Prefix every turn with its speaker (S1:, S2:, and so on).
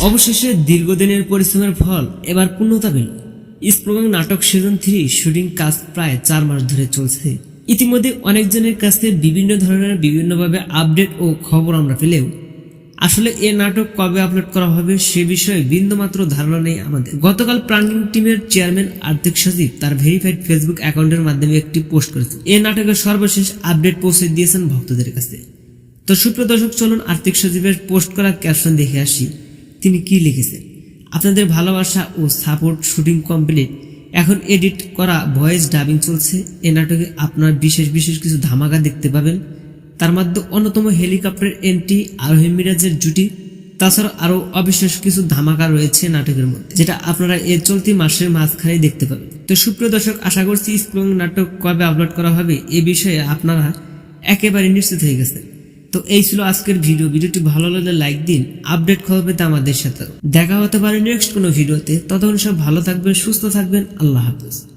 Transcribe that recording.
S1: অবশেষে দীর্ঘদিনের পরিশ্রমের ফল এবার পূর্ণতা পেল। স্প্রোগাং নাটক সিজন থ্রি শুটিং কাজ প্রায় চার মাস ধরে চলছে। ইতিমধ্যে অনেকজনের কাছে বিভিন্ন ধরনের, বিভিন্নভাবে আপডেট ও খবর আমরা পেলেও আসলে এ নাটক কবে আপলোড করা হবে সে বিষয়ে বিন্দুমাত্র ধারণা নেই আমাদের। গতকাল প্রাঙ্গিং টিমের চেয়ারম্যান আর্থিক সচিব তার ভেরিফাইড ফেসবুক অ্যাকাউন্টের মাধ্যমে একটি পোস্ট করেছে। এ নাটকের সর্বশেষ আপডেট পৌঁছে দিয়েছেন ভক্তদের কাছে। তো সুপ্রিয় দর্শক, চলুন আর্থিক সজীবের পোস্ট করা ক্যাপশন দেখে আসি। তিনি কি লিখেছেন? আপনাদের ভালোবাসা ও সাপোর্ট শুটিং কমপ্লিট এখন এডিট করা ভয়েস ডাবিং চলছে। এ নাটকে আপনার বিশেষ বিশেষ কিছু ধামাকা দেখতে পাবেন। তার মধ্যে অন্যতম হেলিকপ্টার এন্ট্রি আরোহী মিরাজের জুটি। তাছাড়া আরও অবিশ্বাস কিছু ধামাকা রয়েছে নাটকের মধ্যে, যেটা আপনারা এর চলতি মাসের মাঝখানে দেখতে পাবেন। তো সুপ্রিয় দর্শক, আশা করছি স্প্রং নাটক কবে আপলোড করা হবে এ বিষয়ে আপনারা একেবারে নিশ্চিত হয়ে গেছেন। তো এই ছিল আজকের ভিডিও। ভিডিওটি ভালো লাগলে লাইক দিন আপডেট খবর পেতে আমাদের সাথে দেখা হতে পারে নেক্সট কোনো ভিডিওতে। ততক্ষণ সব ভালো থাকবেন, সুস্থ থাকবেন। আল্লাহ হাফেজ।